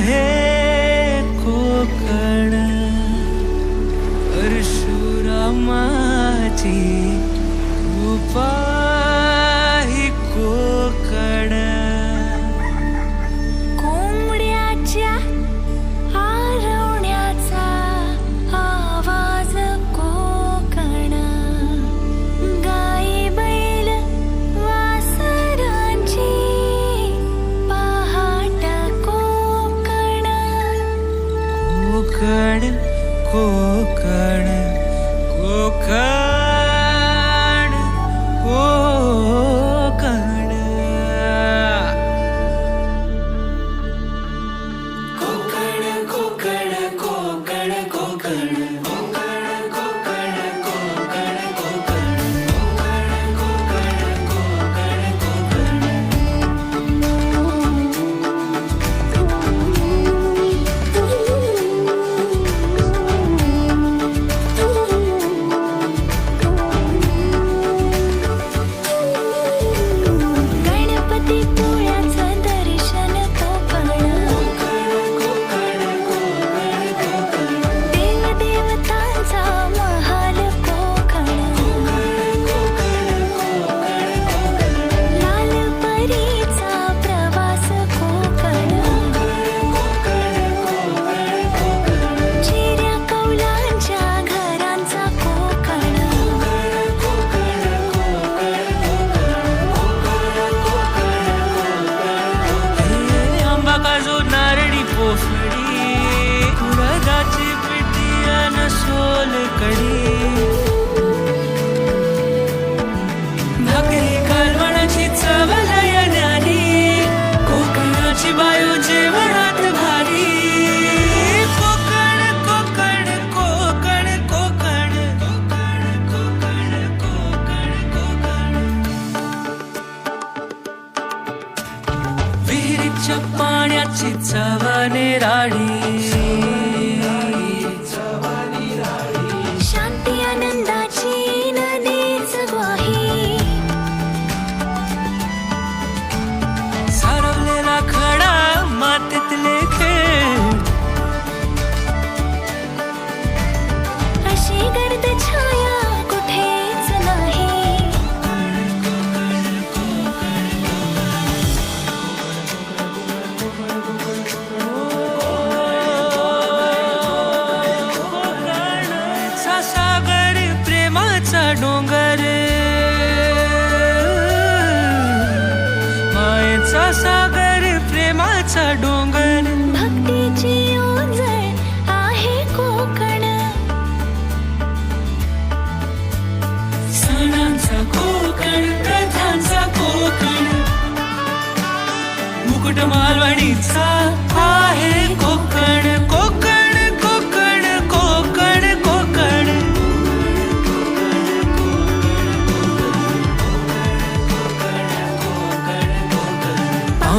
ahead काजो नारळी पोफडी कुळदाची पिटी अन soul कडी चवाने राणी.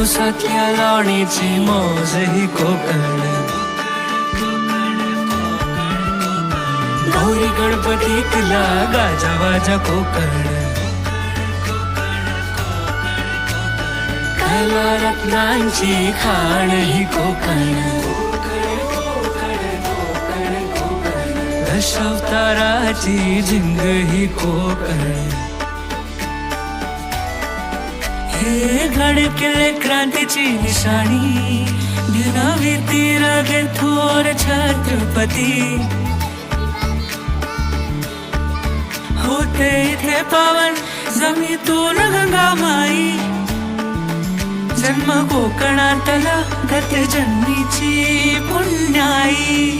पावसातल्या लाणीची मौज ही कोकण. गौरी गणपतीतला गाजावाजा कोकण. कला रत्नांची खाण ही कोकण. दशावताराची झिंग ही कोकण. हे गडकिल्ले क्रांतीची निशाणी. दिनावी तीर थोर छत्रपती. होते इथे पावन जमीतून गंगामाई जन्म कोकणातला गत जन्मीची पुण्याई.